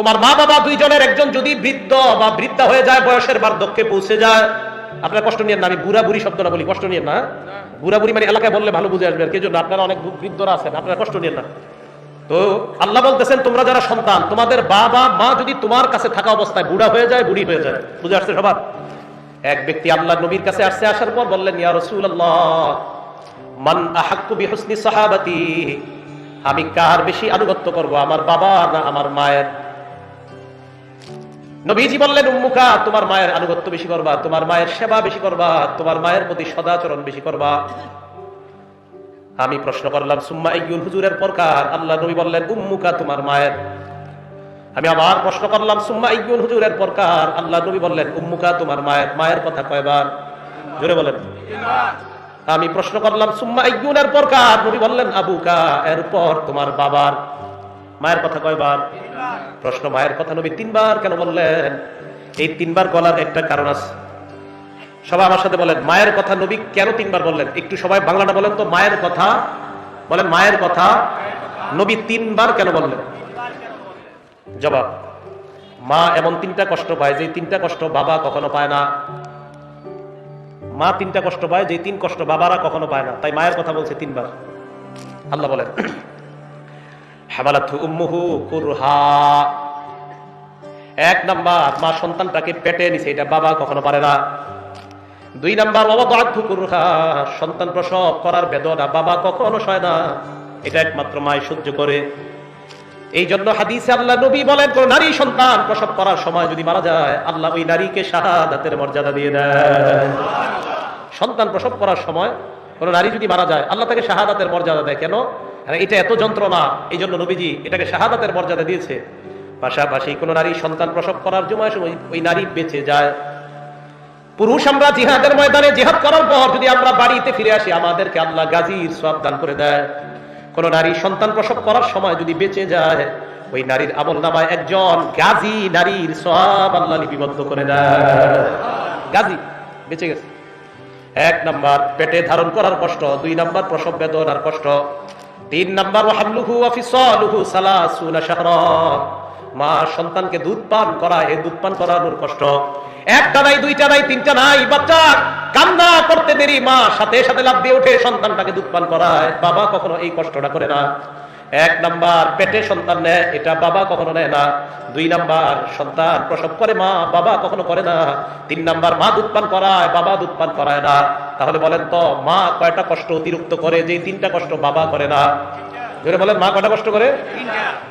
তোমার মা বাবা দুইজনের একজন যদি বৃদ্ধ বা বৃদ্ধা হয়ে যায়, বয়সের বার্ধক্যে পৌঁছে যায়। আপনার কষ্ট নিয়ে না, আমি বুড়া বুড়ি শব্দটা বলি, কষ্ট নিয়ে না বুড়া বুড়ি মানে এলাকায় বললে ভালো বুঝে আসবে, আর কি জন্য? আপনারা অনেক বৃদ্ধরা আছেন, আপনারা কষ্ট নিয়ে না। তো আল্লাহ বলতেছেন, তোমরা যারা সন্তান, তোমাদের বাবা, মা যদি তোমার কাছে থাকা অবস্থায় বুড়া হয়ে যায়, বুড়ি হয়ে যায়। বুঝে আসছে সবার? এক ব্যক্তি আল্লাহ নবীর কাছে আসছে, আসার পর বললেন, ইয়া রাসূলুল্লাহ, মান আহাক্কু বিহুসনি সাহাবাতি? আমি কার বেশি আনুগত্য করব, আমার বাবা না আমার মায়ের? নবীজি বললেন, উম্মুকা, তোমার মায়ের আনুগত্য বেশি করবা, তোমার মায়ের সেবা বেশি করবা, তোমার মায়ের প্রতি সদাচরণ বেশি করবা। আমি প্রশ্ন করলাম, সুম্মা ইয়ুল হুজুরের প্রকার? আল্লাহ নবী বললেন, উম্মুকা, তোমার মায়ের। আমি আবার প্রশ্ন করলাম, সুম্মা ইয়ুল হুজুরের প্রকার? আল্লাহ নবী বললেন, উম্মুকা, তোমার মায়ের মায়ের কথা কয়বার? জোরে বলেন। আমি প্রশ্ন করলাম, সুম্মা ইয়ুনের প্রকার? নবী বললেন, আবুকা, এরপর তোমার বাবার মায়ের কথা কয়বার? প্রশ্ন, মায়ের কথা নবী তিনবার কেন বললেন? এই তিনবার বলার একটা কারণ আছে। সবাই আমার সাথে বলেন, মায়ের কথা নবী কেন তিনবার বললেন? একটু সবাই বাংলাটা বলেন তো, মায়ের কথা, বলেন মায়ের কথা, নবী তিনবার কেন বললেন? জবাব, মা এমন তিনটা কষ্ট পায় যে তিনটা কষ্ট বাবা কখনো পায় না। মা তিনটা কষ্ট পায় যে তিন কষ্ট বাবারা কখনো পায় না। তাই মায়ের কথা বলছে তিনবার। আল্লাহ বলেন হামালাথু উম্মুহু কুরহা। এক নাম্বার, মা সন্তানটাকে পেটে নিছে, এটা বাবা কখনো পারে না। দুই নাম্বার অবদার্থ সন্তান প্রসব করার বেদনা বাবা কখনো সয় না। এটা একমাত্র মায় সহ্য করে। এই জন্য হাদিসে আল্লাহ নবী বলেন, কোন নারী সন্তান প্রসব করার সময় যদি মারা যায়, আল্লাহ ওই নারীকে শাহাদাতের মর্যাদা দিয়ে দেয়। সন্তান প্রসব করার সময় কোন নারী যদি মারা যায়, আল্লাহ তাকে শাহাদাতের মর্যাদা দেয়। কেন? এটা এত যন্ত্রণা এই জন্য নবীজি এটাকে শাহাদাতের মর্যাদা দিয়েছে। পাশাপাশি কোন নারী সন্তান প্রসব করার সময় ওই- নারী বেঁচে যায়। পুরুষ আমরা জিহাদের ময়দানে জিহাদ করার পর যদি আমরা বাড়িতে ফিরে আসি, আমাদেরকে আল্লাহ গাজীর সব দান করে দেয়। কোন নারী সন্তান প্রসব করার সময় যদি বেঁচে যায়, ওই নারীর আমল নামায় একজন গাজী নারীর সব আল্লাহ লিপিবদ্ধ করে দেয়। গাজী, বেঁচে গেছে। এক নাম্বার, পেটে ধারণ করার কষ্ট, দুই নাম্বার, প্রসব বেদনার কষ্ট। তিন নাম্বার হামলুহু অফিসলুহু সালাসুনা শাহরা। মা সন্তানকে দুধ পান করা এই দুধ পান করানোর কষ্ট। একটা নাই, দুইটা নাই, তিনটা নাই, বাচ্চা কান্না করতে দেরি, মা সাথে সাথে লাভ দিয়ে উঠে সন্তানটাকে দুধ পান করায়। বাবা কখনো এই কষ্টটা করে না। এক নাম্বার পেটে সন্তান নেয়, এটা বাবা কখনো নেয় না। দুই নাম্বার সন্তান প্রসব করে মা, বাবা কখনো করে না। তিন নাম্বার মা দুধ পান করায়, বাবা দুধ পান করায় না। তাহলে বলেন তো, মা কয়টা কষ্ট অতিরিক্ত করে, যে তিনটা কষ্ট বাবা করে না? জোরে বলেন, মা কয়টা কষ্ট করে?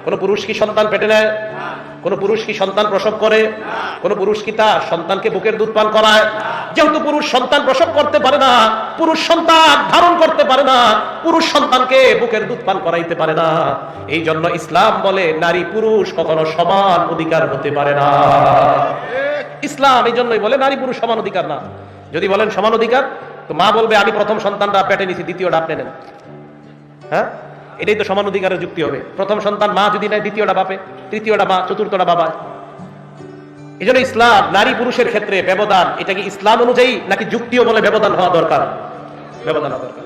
কোন পুরুষ কি সন্তান পেটে নেয়? কোন পুরুষ কি সন্তান প্রসব করে? কোন পুরুষ কি তার সন্তানকে বুকের দুধ পান করায়? যেহেতু পুরুষ সন্তান প্রসব করতে পারে না, পুরুষ সন্তান ধারণ করতে পারে না, পুরুষ সন্তানকে বুকের দুধ পান করাইতে পারে না। এই জন্য ইসলাম বলে, নারী পুরুষ কখনো সমান অধিকার হতে পারে না। ইসলাম এই জন্যই বলে, নারী পুরুষ সমান অধিকার না। যদি বলেন সমান অধিকার, তো মা বলবে, আমি প্রথম সন্তানটা পেটে নিছি, দ্বিতীয়টা আপনি নেন। হ্যাঁ? এটাই তো সমান অধিকারের যুক্তি হবে। প্রথম সন্তান মা যদি নেয়, দ্বিতীয়টা বাপে, তৃতীয়টা মা, চতুর্থটা বাবা। এই জন্য ইসলাম নারী পুরুষের ক্ষেত্রে ব্যবধান এটা কি ইসলাম অনুযায়ী নাকি যুক্তিও বলে ব্যবধান হওয়া দরকার ব্যবধান হওয়া দরকার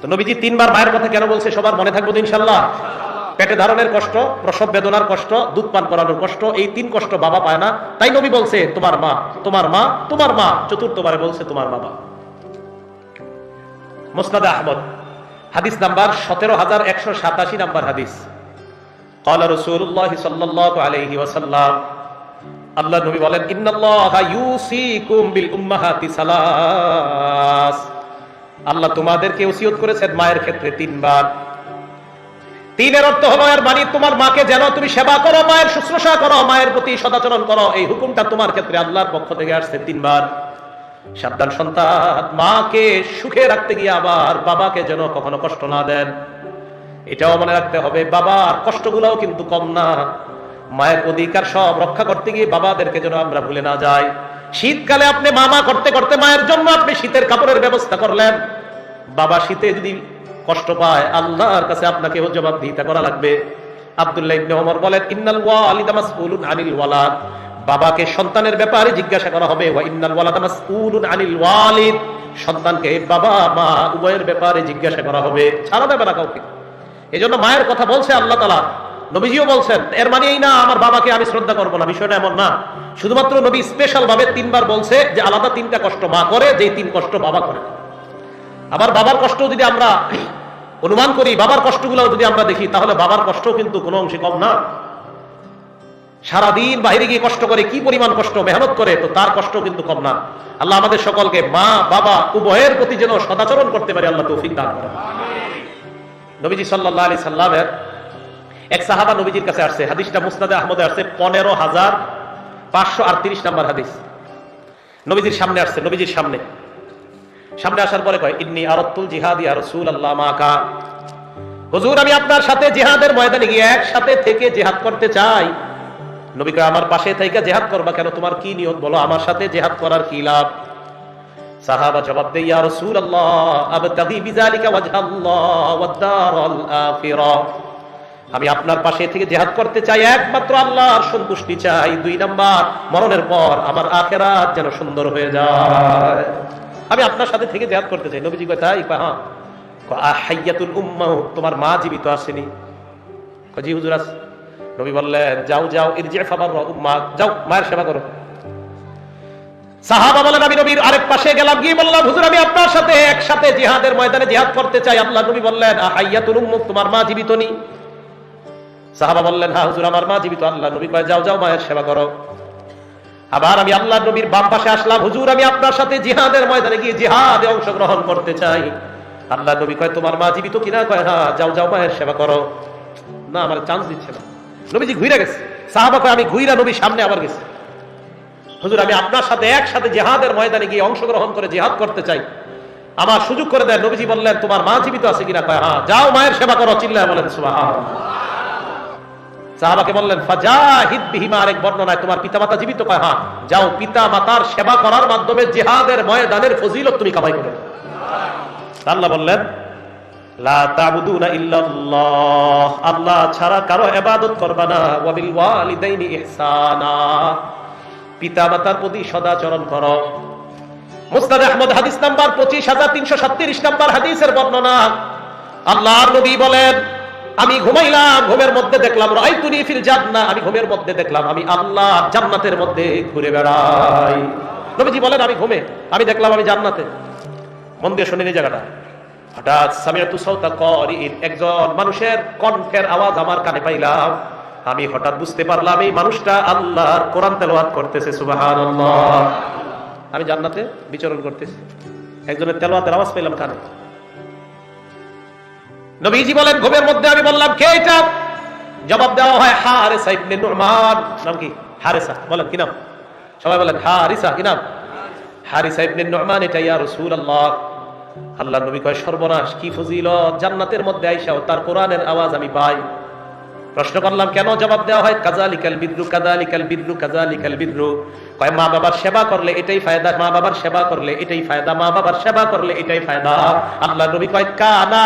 তো নবীজি তিনবার মায়ের কথা কেন বলছে সবার মনে থাকবো তো ইনশাল্লাহ পেটে ধারণের কষ্ট প্রসব বেদনার কষ্ট দুধ পান করানোর কষ্ট এই তিন কষ্ট বাবা পায় না তাই নবী বলছে তোমার মা তোমার মা তোমার মা চতুর্থবারে বলছে তোমার বাবা মুসনাদ আহমদ হাদিস নাম্বার সতেরো হাজার একশো সাতাশি নাম্বার হাদিস قال رسول الله صلى الله عليه وسلم আল্লাহ নবী বলেন আল্লাহ তোমাদেরকে ওসিয়ত করেছেন মায়ের ক্ষেত্রে তিনবার। তিনের অর্থ হলো এর মানে তোমার মাকে যেন তুমি সেবা করো, মায়ের শুশ্রূষা করো, মায়ের প্রতি সদাচরণ করো। এই হুকুমটা তোমার ক্ষেত্রে আল্লাহর পক্ষ থেকে আসছে তিনবার। সাবধান সন্তান, মাকে সুখে রাখতে গিয়ে আবার বাবাকে যেন কখনো কষ্ট না দেন। এটাও মনে রাখতে হবে, বাবার কষ্টগুলোও কিন্তু কম না। মায়ের অধিকার সব রক্ষা করতে গিয়ে বাবাদেরকে যেন আমরা ভুলে না যাই। শীতকালে আপনি মামা করতে করতে মায়ের জন্য আপনি শীতের কাপড়ের ব্যবস্থা করলেন। বাবা শীতে যদি কষ্ট পায়, আল্লাহর কাছে আপনাকে জবাবদিহিতা করা লাগবে। আনিল ওয়ালাদ। বাবাকে সন্তানের ব্যাপারে জিজ্ঞাসা করা হবে সন্তানকে বাবা, মা উভয়ের ব্যাপারে জিজ্ঞাসা করা হবে। ছাড়া দেবে না কাউকে। এই মায়ের কথা বলছে আল্লাহ তালা নবীজিও বলছেন, এর মানে এই না আমার বাবাকে আমি শ্রদ্ধা করব না। বিষয়টা এমন না। শুধুমাত্র নবী স্পেশাল ভাবে তিনবার বলছে যে, আলাদা তিনটা কষ্ট মা করে যে তিন কষ্ট বাবা করে। আবার বাবার কষ্ট যদি আমরা অনুমান করি, বাবার কষ্টগুলো যদি আমরা দেখি, তাহলে বাবার কষ্ট কিন্তু কোনো অংশে কম না। সারাদিন বাইরে গিয়ে কষ্ট করে, কি পরিমাণ কষ্ট, মেহনত করে, তো তার কষ্ট কিন্তু কম না। আল্লাহ আমাদের সকলকে মা, বাবা, উভয়ের প্রতি যেন সদাচরণ করতে পারে, আল্লাহ তৌফিক দান করেন। নবীজি সাল্লাহ আলি সাল্লামের এক সাহাবা নবীজির কাছে আসছে, হাদিসটা মুস্তাদে আহমদে আসছে, পনেরো হাজার পাঁচশো আটত্রিশ নাম্বার হাদিস। নবীজির সামনে আসছে, নবীজির সামনে। সামনে আসার পরে কয়, ইন্নি আরতুল জিহাদি আর রসুল আল্লাহ মাকা। হুজুর, আমি আপনার সাথে জিহাদের ময়দানে গিয়ে একসাথে থেকে জিহাদ করতে চাই। নবী কয়, আমার পাশে থেকে জেহাদ করবা কেন? তোমার কি নিয়ত? বলো, আমার সাথে জেহাদ করার কি লাভ? সাহাবা জবাব দেয়, ইয়া রাসূলুল্লাহ, আবতাগি বিযালিকা ওয়াজহাল্লাহ ওয়াদ দারাল আখিরা। আমি আপনার পাশে থেকে জেহাদ করতে চাই একমাত্র আল্লাহর সন্তুষ্টি চাই। দুই নাম্বার মরণের পর আমার আখেরাত যেন সুন্দর হয়ে যায়। আমি আপনার সাথে থেকে জেহাদ করতে চাই। নবীজি কয় তাই? হ্যাঁ। কয়, আহাইয়াতুল উম্মাহ তোমার মা জীবিত আসেনি। হুজুর আছে নবী বললেন যাও যাও ইরজি ফাবার উম্মা যাও মায়ের সেবা করো। সাহাবা বলেন আমি নবীর আরেক পাশে গেলাম। গিয়ে বললাম হুজুর আমি আপনার সাথে একসাথে জিহাদের ময়দানে জিহাদ করতে চাই। আল্লাহ নবী বললেন আহাইয়াতুল উম্মুক তোমার মা জীবিত নি সাহাবা বললেন হ্যাঁ হুজুর, আমার মা জীবিত, আল্লাহ নবী কয় যাও যাও, মায়ের সেবা করো। আবার আমি আল্লাহ নবীর বাম পাশে আসলাম, হুজুর, আমি আপনার সাথে জিহাদের ময়দানে গিয়ে জিহাদে অংশগ্রহণ করতে চাই। আল্লাহ নবী কয়, তোমার মা জীবিত কিনা? কয় হ্যাঁ যাও যাও, মায়ের সেবা করো। না, আমার চান্স দিচ্ছে না। নবীজি ঘুরে গেছে। সাহাবা কয়, আমি ঘুইরা নবীর সামনে আবার গেছি। হুজুর, আমি আপনার সাথে একসাথে জেহাদের ময়দানে গিয়ে অংশগ্রহণ করে জেহাদ করতে চাই। আমার সুযোগ করে দেয় নবীজি বললেন, তোমার মা জীবিত আছে কিনা? কয় হ্যাঁ যাও, মায়ের সেবা করো, চিল্লায় বলেন সুবহান সাহাবাকে বললেন, ফাজাহিদ বিহিমা আরেক বর্ণনায় তোমার পিতামাতা জীবিত কয়? হ্যাঁ যাও পিতা মাতার সেবা করার মাধ্যমে জিহাদের ময়দানের ফজিলত তুমি কামাই করো। আল্লাহ বললেন আল্লাহ ছাড়া কারও ইবাদত করবা না। ওয়া বিল ওয়ালিদাইনি ইহসানা। পিতামাতার প্রতি সদাচরণ করো। মুস্তাদ আহমদ, হাদিস নাম্বার পঁচিশ হাজার তিনশো সাতত্রিশ নাম্বার হাদিসের বর্ণনা। আল্লাহর নবী বলেন আমি ঘুমাইলাম, ঘুমের মধ্যে দেখলাম, রাইতুনি ফিল জান্নাহ। আমি ঘুমের মধ্যে দেখলাম, আমি আল্লাহ জান্নাতের মধ্যে ঘুরে বেড়াই। নবীজি বলেন, আমি ঘুমে। আমি দেখলাম, আমি জান্নাতে। মন দিয়ে শুনে এই জায়গাটা। হঠাৎ একজন মানুষের কণ্ঠের আওয়াজ আমার কানে পাইলাম। আমি হঠাৎ বুঝতে পারলাম, এই মানুষটা আল্লাহর কোরআন তেলাওয়াত করতেছে, সুবহানাল্লাহ। আমি জান্নাতে বিচরণ করতেছি। একজনের তেলাওয়াতের আওয়াজ পেলাম কানে। নবীজি বলেন, ঘুমের মধ্যে আমি বললাম, কে এটা? জবাব দেওয়া হয়, হারেসা ইবনে নুরমান। নাম কি? হারেসা। বলেন, কি নাম? সবাই বলেন, হারিসা। কি নাম? হারিসা ইবনে নুরমান, এটা ইয়া রাসূলুল্লাহ। আল্লাহ নবী কয়, সর্বনাশ, কি ফজিলত। জান্নাতের মধ্যে আইসাও তার কোরআনের আওয়াজ আমি পাই। প্রশ্ন করলাম, কেন জবাব দেওয়া হয়? কাজালিকাল বিদ্রু কাজালিকাল বিদ্রু কাজালিকাল বিদ্রু। কয়, মা বাবার সেবা করলে এটাই ফায়দা, মা বাবার সেবা করলে এটাই ফায়দা, মা বাবার সেবা করলে এটাই ফায়দা। আল্লাহ নবী কয়, কানা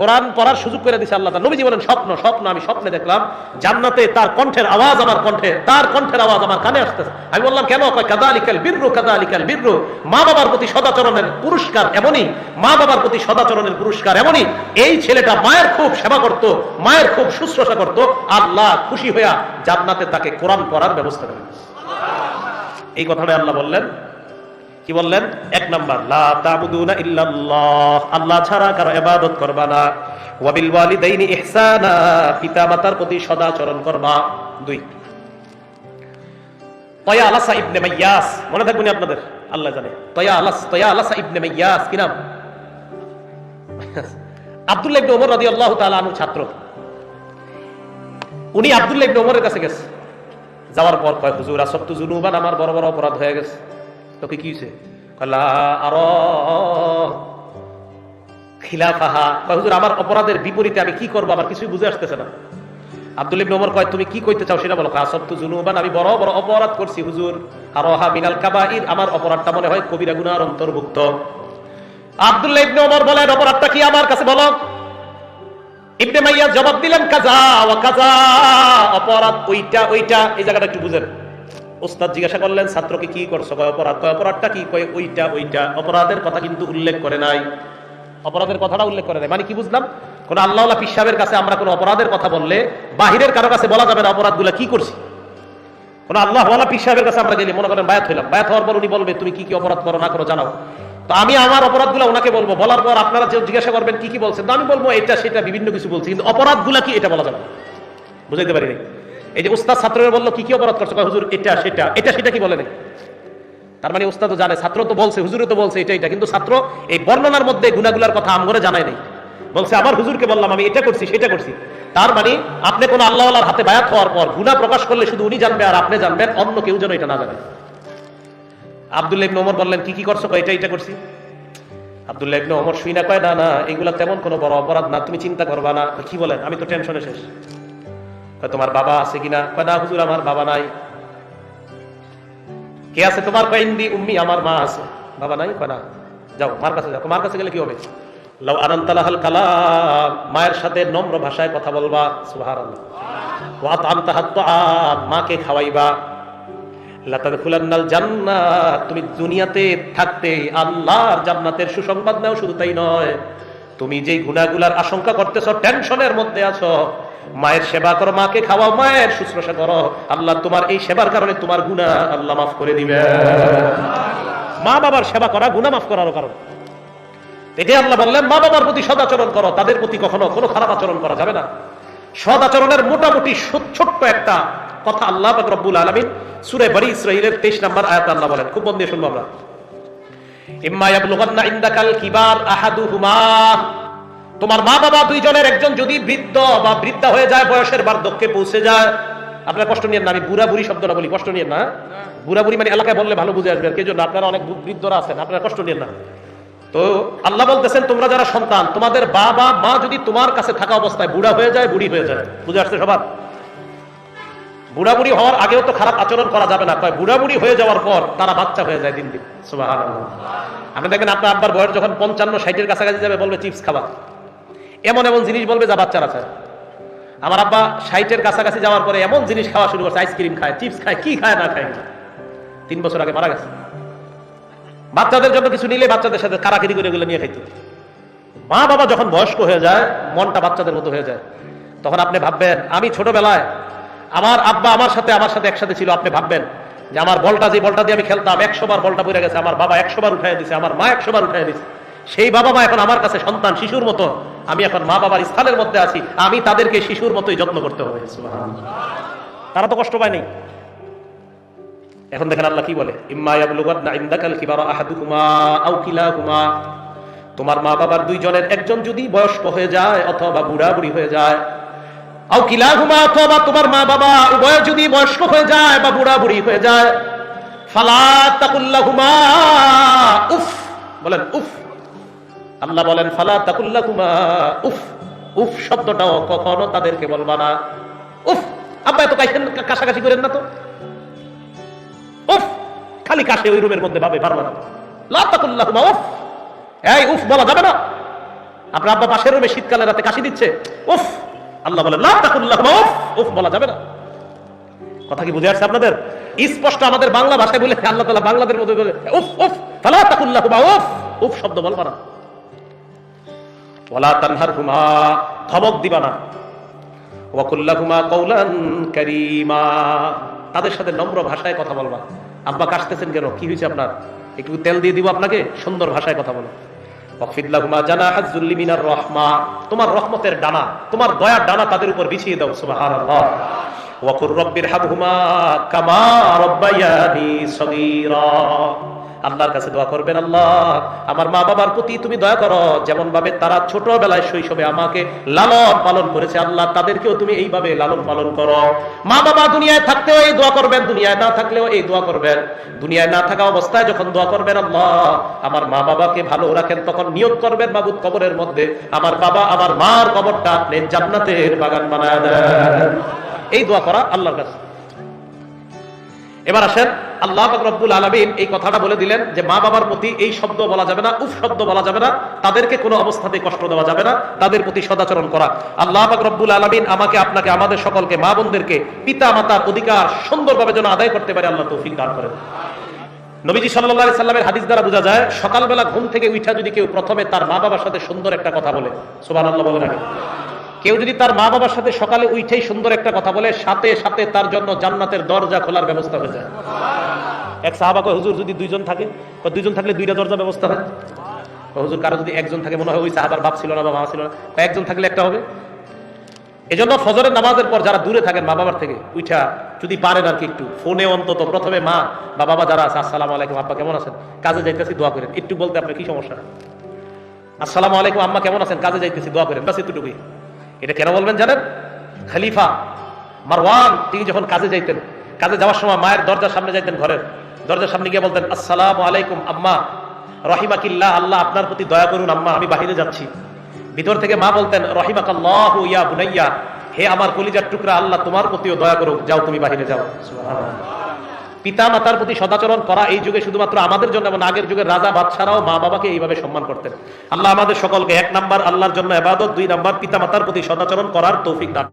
কোরআন পড়ার সুযোগ করে দিছে আল্লাহ নবীজি বলেন, স্বপ্ন স্বপ্ন, আমি স্বপ্নে দেখলাম, জান্নাতে তার কণ্ঠের আওয়াজ আমার কণ্ঠে, তার কণ্ঠের আওয়াজ আমার কানে আসতেছে। আমি বললাম, কেন? কয় কাদালিকাল বিররু কাদালিকাল বিররু। মা বাবার প্রতি সদাচরণের পুরস্কার এমনই, মা বাবার প্রতি সদাচরণের পুরস্কার এমনই। এই ছেলেটা মায়ের খুব সেবা করত, মায়ের খুব শুশ্রূষা করত। আল্লাহ খুশি হইয়া জান্নাতে তাকে কোরআন পড়ার ব্যবস্থা করে এই কথাটা আল্লাহ বললেন কি বললেন? এক নাম্বার আল্লাহ ছাড়া কারও ইবাদত করবা না। ইহসানা। পিতামাতার প্রতি সদাচরণ আপনাদের? কি নাম? তাআলা ছাত্র। উনি আব্দুল্লাহ ওমরের কাছে গেছে। যাওয়ার পর কয়, হুজুর, আসক্ত জুনুবান আমার বড় বড় অপরাধ হয়ে গেছে। তোকে কি হয়েছে? হুজুর, আমার অপরাধের বিপরীতে আমি কি করব? আমার কিছুই বুঝে আসতেছে না। আব্দুল ইবনে কয়, তুমি কি কইতে চাও সেটা বলো? আসক্ত জুনুবান, আমি বড় বড় অপরাধ করছি, হুজুর। আর হা মিনাল কাবাইর, আমার অপরাধটা মনে হয় কবিরা গুনার অন্তর্ভুক্ত। আব্দুল্লাহ ইবনে ওমর বলেন, অপরাধটা কি আমার কাছে বলো? ইবনে মাইয়া জবাব দিলেন, কাজা, ওয়া কাজা। অপরাধ ওইটা ওইটা, এই জায়গাটা একটু বুঝেন। ওস্তাদ জিজ্ঞাসা করলেন, ছাত্রকে কি করছ? কয়, অপরাধ। কয়, অপরাধটা কি? কয়, ওইটা ওইটা। অপরাধের কথা কিন্তু উল্লেখ করে নাই। অপরাধের কথাটা উল্লেখ করে নাই। মানে কি বুঝলাম? কোন আল্লাহ পিসাবের কাছে আমরা কোনো অপরাধের কথা বললে বাহিরের কারও কাছে বলা যাবে না অপরাধগুলো কি করছি? কোন আল্লাহ পিসাবের কাছে আমরা গেলে মনে করেন বায়াত হইলাম। বায়াত হওয়ার পর উনি বলবে, তুমি কি কি অপরাধ করো না করো জানাও। তো আমি আমার অপরাধগুলো ওনাকে বলব। বলার পর আপনারা যে জিজ্ঞাসা করবেন, কি কি বলছেন আমি বলব, এটা, সেটা, বিভিন্ন কিছু বলছি। কিন্তু অপরাধগুলা কি, এটা বলা যাবে বুঝাইতে পারি। এই যে উস্তাদ ছাত্ররা বলল, কি কি অপরাধ করছ? হুজুর, এটা, সেটা। এটা, সেটা কি? বলে নাই। তার মানে উস্তাদ জানে, ছাত্র তো বলছে, হুজুরও তো বলছে, এটা এটা। কিন্তু ছাত্র এই বর্ণনার মধ্যে গুনাগুলার কথা আম করে জানায় নাই। বলছে, আমার হুজুরকে বললাম, আমি এটা করছি, সেটা করছি। তার মানে আপনি কোন আল্লাহ আল্লাহর হাতে বায়াত হওয়ার পর গুনাহ প্রকাশ করলে শুধু উনি জানবে আর আপনি জানবেন, অন্য কেউ যেন এটা না জানে। আব্দুল্লাহ ইবনে ওমর বললেন, কি কি করছ? এটা এটা করছি। আব্দুল্লাহ ইবনে ওমর শুই না, কয়, না না, এগুলা তেমন কোনো বড় অপরাধ না, তুমি চিন্তা করবা না। কি বলেন? আমি তো টেনশনে শেষ। তোমার বাবা আছে কিনা? না, হুজুর, আমার বাবা নাই। কে আছে তোমার? কয়, ইন্দি উম্মি, আমার মা আছে। বাবা নাই? না। যাও, মার কাছে যাও। মার কাছে গেলে কি হবে? লাউ মায়ের সাথে নম্র ভাষায় কথা বলবা। তামতাহাত মাকে খাওয়াইবা। লাতাদখুলান্নাল জান্নাত। তুমি দুনিয়াতে থাকতে আল্লাহর জান্নাতের সুসংবাদ নাও, শুধু তাই নয়। তুমি যেই গুনাহগুলার আশঙ্কা করতেছো, টেনশনের মধ্যে আছো মায়ের সেবা করো, মাকে খাওয়াও, মায়ের শুশ্রূষা করো। আল্লাহ তোমার এই সেবার কারণে তোমার গুনাহ আল্লাহ মাফ করে দিবে। মা বাবার সেবা করা, গুনাহ মাফ করার কারণ। এটাই আল্লাহ বললেন, মা বাবার প্রতি সদাচরণ করো, তাদের প্রতি কখনো কোনো খারাপ আচরণ করা যাবে না। সদাচরণের মোটামুটি ছোট্ট একটা কথা আল্লাহ রব্বুল আলামিন সূরা বনি ইসরাঈলের 23 নম্বর আয়াত আল্লাহ বলেন। খুব দিয়ে শুনব আমরা। ইম্মা ইয়াবলুগান্না ইনদাকাল কিবার আহাদুহুমা। তোমার মা বাবা দুইজনের একজন যদি বৃদ্ধ বা বৃদ্ধা হয়ে যায়, বয়সের বার্ধক্যে পৌঁছে যায়। আপনার কষ্ট নিয়েন না, আমি বুড়া বুড়ি শব্দটা বলি, কষ্ট নিয়েন না বুড়া বুড়ি মানে এলাকায় বললে ভালো বুঝে আসবে আর জন্য আপনারা অনেক বৃদ্ধরা আছেন, আপনারা কষ্ট নিয়েন না। তো আল্লাহ বলতেছেন, তোমরা যারা সন্তান, তোমাদের বাবা, মা যদি তোমার কাছে থাকা অবস্থায় বুড়া হয়ে যায়, বুড়ি হয়ে যায়। বুঝে আসছে সবার? বুড়া বুড়ি হওয়ার আগেও তো খারাপ আচরণ করা যাবে না। বুড়া বুড়ি হয়ে যাওয়ার পর তারা বাচ্চা হয়ে যায় দিন দিন। আপনি দেখেন, আপনার আব্বার বয়স যখন পঞ্চান্ন, ষাটের কাছাকাছি যাবে, বলবে, চিপস খাবা। এমন এমন জিনিস বলবে যা বাচ্চারা চায়। আমার আব্বা ষাটের কাছাকাছি যাওয়ার পরে এমন জিনিস খাওয়া শুরু করছে, আইসক্রিম খায়, চিপস খায়, কি খায় না খায়। তিন বছর আগে মারা গেছে। বাচ্চাদের জন্য কিছু নিলে বাচ্চাদের সাথে কারাকিরি করে এগুলো নিয়ে খাইতো। মা বাবা যখন বয়স্ক হয়ে যায়, মনটা বাচ্চাদের মতো হয়ে যায়। তখন আপনি ভাববেন, আমি ছোটবেলায় আমার আব্বা আমার সাথে আমার সাথে একসাথে ছিল, আপনি ভাববেন যে আমার বলটা যে বলটা দিয়ে আমি খেলতাম, একশো বার বলটা পড়ে গেছে, আমার বাবা একশো বার উঠাই দিছে, আমার মা একশো বার উঠাই দিছে। সেই বাবা মা এখন আমার কাছে সন্তান, শিশুর মতো। আমি এখন মা বাবার স্থানের মধ্যে আছি। আমি তাদেরকে শিশুর মতোই যত্ন করতে হবে। তারা তো কষ্ট পায়নি এখন দেখেন আল্লাহ কি বলে? তোমার মা বাবার দুইজনের একজন যদি বয়স্ক হয়ে যায় অথবা বুড়া বুড়ি হয়ে যায়, আও কিলাহুমা অথবা তোমার মা বাবা উভয় যদি বয়স্ক হয়ে যায় বা বুড়া বুড়ি হয়ে যায়, ফালা তাকুল্লাহুমা। উফ, বলেন, উফ। আল্লাহ বলেন, ফালা তাকুল্লাহুমা উফ উফ শব্দটাও কখনো তাদেরকে বলবা না। উফ, আব্বা এত কাশি কাছাকাছি করেন না তো। উফ, খালি কাশে ওই রুমের মধ্যে ভাবে, পারবে না। লা তাকুল্লাহুমা উফ। এই উফ, বলা যাবে না। আপনার আব্বা পাশের রুমে শীতকালে রাতে কাশি দিচ্ছে। উফ, আল্লাহ বলে লা তাকুল্লাহুমা উফ। উফ, বলা যাবে না। কথা কি বুঝে আসছে আপনাদের? স্পষ্ট আমাদের বাংলা ভাষায় বলে আল্লাহ তাআলা বাংলাদের মধ্যে বলে, উফ উফ, ফালা তাকুল্লাহুমা উফ। উফ শব্দ বলবা না। ওয়ালা তানহারহুমা, ধমক দিবা না। ওয়াকুল্লাহুমা কওলান কারীমা। তাদের সাথে নম্র ভাষায় কথা বলবা। আব্বা কাশতেছেন কেন? কি হয়েছে আপনার? একটু তেল দিয়ে দিব আপনাকে? সুন্দর ভাষায় কথা বলো। রাহমা। তোমার রহমতের ডানা, তোমার দয়ার ডানা তাদের উপর বিছিয়ে দাও হাবহুমা কামা আল্লাহর কাছে দোয়া করবেন, আল্লাহ। আমার মা বাবার প্রতি তুমি দয়া করো। যেমন ভাবে তারা ছোটবেলায় শৈশবে আমাকে লালন পালন করেছে, আল্লাহ, তাদেরকেও তুমি এইভাবে লালন পালন করো। মা বাবা দুনিয়ায় থাকতেও এই দোয়া করবেন, দুনিয়ায় না থাকলেও এই দোয়া করবেন। দুনিয়ায় না থাকা অবস্থায় যখন দোয়া করবেন, আল্লাহ, আমার মা বাবাকে ভালো রাখেন, তখন নিয়োগ করবেন বাবুদ কবরের মধ্যে। আমার বাবা আমার মার কবরটা আপনি জান্নাতের বাগান বানায় দেন। এই দোয়া করা আল্লাহর কাছে। এবার আসেন, আল্লাহ রব্বুল আলমিন এই কথাটা বলে দিলেন যে, মা বাবার প্রতি এই শব্দ বলা যাবে না, উফ শব্দ বলা যাবে না, তাদেরকে কোনো অবস্থাতে কষ্ট দেওয়া যাবে না, তাদের প্রতি সদাচরণ করা। আল্লাহ রব্বুল আলমিন আমাকে, আপনাকে, আমাদের সকলকে, মা বোনদেরকে পিতা মাতার অধিকার সুন্দরভাবে যেন আদায় করতে পারে, আল্লাহ তৌফিক দান করেন। নবীজি সাল্লাহ সাল্লামের হাদিস দ্বারা বোঝা যায়, সকালবেলা ঘুম থেকে উঠা যদি কেউ প্রথমে তার মা বাবার সাথে সুন্দর একটা কথা বলে সুবান আল্লাহ বলে রাখে কেউ যদি তার মা বাবার সাথে সকালে উঠেই সুন্দর একটা কথা বলে, সাথে সাথে তার জন্য জান্নাতের দরজা খোলার ব্যবস্থা হয়ে যায়। এক সাহাবা কয়, হুজুর, যদি দুইজন থাকে? দুইজন থাকলে দুইটা দরজা ব্যবস্থা হয়। হুজুর, কারও যদি একজন থাকে, মনে হয় ওই সাহাবার বাপ ছিল না বা মা ছিল না। কয়, একজন থাকলে একটা হবে? এজন্য ফজরের নামাজের পর যারা দূরে থাকেন মা বাবার থেকে উঠা যদি পারেন আর কি একটু। ফোনে অন্তত প্রথমে মা বা বাবা যারা আছে, আসসালামু আলাইকুম, আব্বা কেমন আছেন? কাজে যাইতেছি, দোয়া করেন। একটু বলতে আপনার কি সমস্যা? আসসালামু আলাইকুম, আম্মা কেমন আছেন? কাজে যাইতেছি, দোয়া করেন। বাস এতটুকুই। এটা কেন বলবেন জানেন? খালিফা মারওয়ান, তিনি যখন কাজে যাইতেন, কাজে যাওয়ার সময় মায়ের দরজার সামনে যাইতেন ঘরের। দরজার সামনে গিয়ে বলতেন, আসসালামু আলাইকুম, আম্মা। রহিমাকিল্লাহ, আল্লাহ আপনার প্রতি দয়া করুন, আম্মা, আমি বাহিরে যাচ্ছি। ভিতর থেকে মা বলতেন, রহিমাকাল্লাহ ইয়া বুনাইয়া, হে আমার কলিজার টুকরা, আল্লাহ তোমার প্রতিও দয়া করুক, যাও তুমি বাহিরে যাও। পিতা মাতার প্রতি সদাচরণ করা এই যুগে শুধুমাত্র আমাদের জন্য এবং আগের যুগের রাজা বাদশারাও মা বাবাকে এইভাবে সম্মান করতেন। আল্লাহ আমাদের সকলকে এক নাম্বার আল্লাহর জন্য এবাদত, দুই নাম্বার পিতা মাতার প্রতি সদাচরণ করার তৌফিক দান